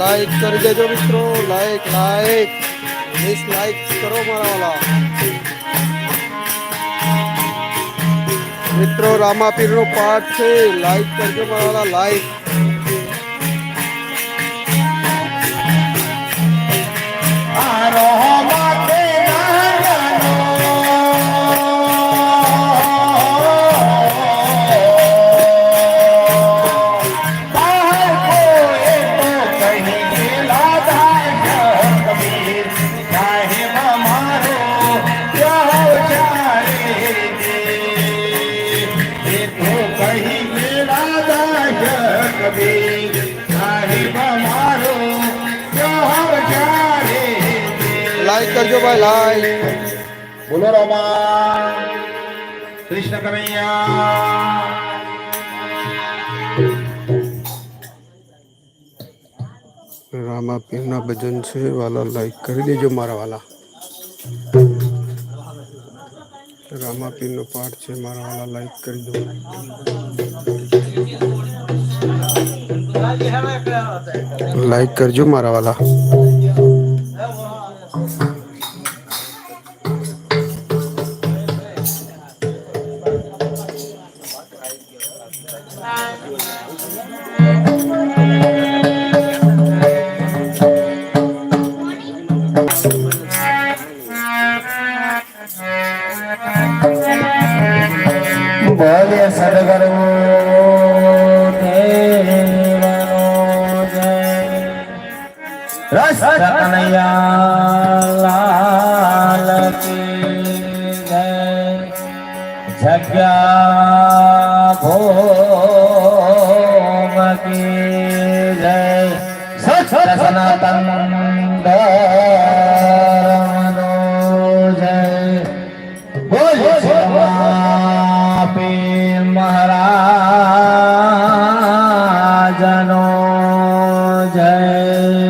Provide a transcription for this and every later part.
Like कर दे जो मित्रों लाइक लाइक मिस लाइक करो मारा वाला मित्रों, रामापीर नो पाठ से लाइक कर मारा वाला लाइक લાઈક કરજો ભાઈ લાઈક બોલો રોમા કૃષ્ણ કનૈયા રામાપીર ના ભજન છે વાલા લાઈક કરી દેજો મારા વાલા રામાપીર નો પાઠ છે મારા વાલા લાઈક કરી દો लाइक कर जो मारा वाला। ಬಾಲ್ಯ ಸಡಗರವು રસ કનૈયા લાલ કી જય જગ્યા ભોમ કી જય સત સનાતન મહારાજનો જય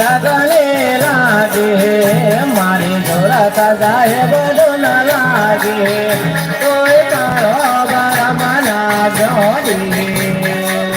લગલે લાગે મારે જોરતા જાય બધો ન લાગે. કોઈ તારો બરમના જોડી